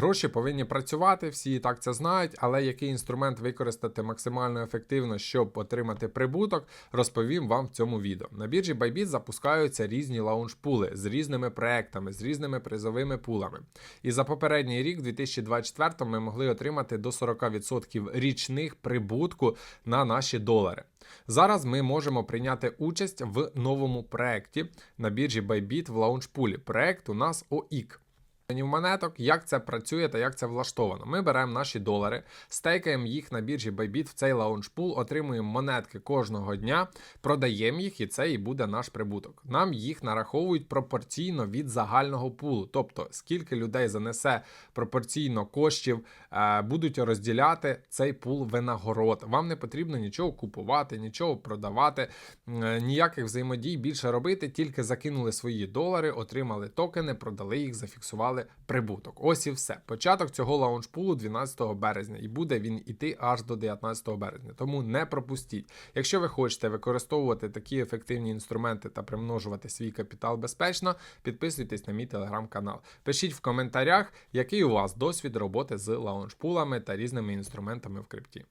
Гроші повинні працювати, всі і так це знають, але який інструмент використати максимально ефективно, щоб отримати прибуток, розповім вам в цьому відео. На біржі Bybit запускаються різні лаунж-пули з різними проектами, з різними призовими пулами. І за попередній рік, 2024, ми могли отримати до 40% річних прибутку на наші долари. Зараз ми можемо прийняти участь в новому проекті на біржі Bybit в лаунчпулі. Проект у нас OIC. Монеток, як це працює та як це влаштовано. Ми беремо наші долари, стейкаємо їх на біржі Bybit в цей лаунчпул, отримуємо монетки кожного дня, продаємо їх, і це і буде наш прибуток. Нам їх нараховують пропорційно від загального пулу. Тобто, скільки людей занесе пропорційно коштів, е, будуть розділяти цей пул винагород. Вам не потрібно нічого купувати, нічого продавати, е, ніяких взаємодій більше робити, тільки закинули свої долари, отримали токени, продали їх, зафіксували прибуток. Ось і все. Початок цього лаунчпулу 12 березня, і буде він іти аж до 19 березня. Тому не пропустіть. Якщо ви хочете використовувати такі ефективні інструменти та примножувати свій капітал безпечно, підписуйтесь на мій телеграм-канал. Пишіть в коментарях, який у вас досвід роботи з лаунчпулами та різними інструментами в крипті.